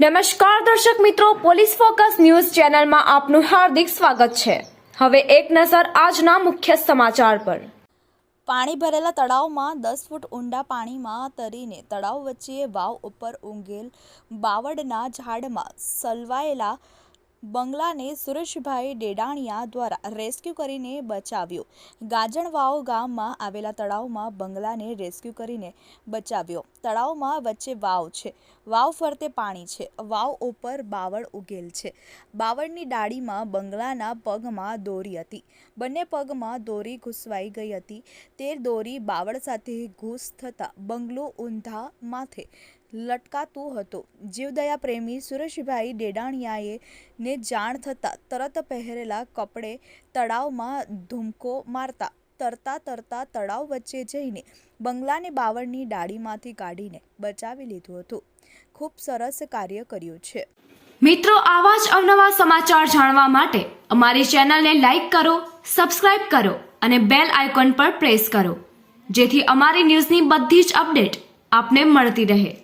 નમસ્કાર દર્શક મિત્રો, પોલીસ ફોકસ ન્યૂઝ ચેનલમાં આપનું હાર્દિક સ્વાગત છે. હવે એક નજર આજના મુખ્ય સમાચાર પર. પાણી ભરેલા તળાવમાં દસ ફૂટ ઊંડા પાણીમાં તરીને તળાવ વચ્ચે વાવ ઉપર ઊંઘેલ બાવળના ઝાડમાં સલવાયેલા બંગલાને સુરેશભાઈ ડેડાણિયા દ્વારા રેસ્ક્યુ કરીને બચાવ્યો. ગાજણવાવ ગામમાં આવેલા તળાવમાં બંગલાને રેસ્ક્યુ કરીને બચાવ્યો. તળાવમાં વચ્ચે વાવ છે. વાવ ફરતે પાણી છે. વાવ ઉપર બાવળ ઉગેલ છે. બાવળની ડાળીમાં બંગલાના પગમાં દોરી હતી. બંને પગમાં દોરી ઘૂસવાઈ ગઈ હતી. તે દોરી બાવળ સાથે ઘૂસ થતાં બંગલો ઊંધા માથે લટકાતું હતું. જીવદયા પ્રેમી સુરેશભાઈ ડેડાણિયાએ ને જાણ થતાં તરત પહેરેલા કપડે તળાવમાં ધૂમકો મારતા તરતા તરતા તળાવ વચ્ચે જઈને બંગલાને બાવળની ડાળીમાંથી કાઢીને બચાવી લીધું હતું. ખૂબ સરસ કાર્ય કર્યું છે. મિત્રો, આવા જ અવનવા સમાચાર જાણવા માટે અમારી ચેનલને લાઈક કરો, સબસ્ક્રાઇબ કરો અને બેલ આઇકોન પર પ્રેસ કરો. જેથી અમારી ન્યૂઝની બધી જ અપડેટ આપને મળતી રહે.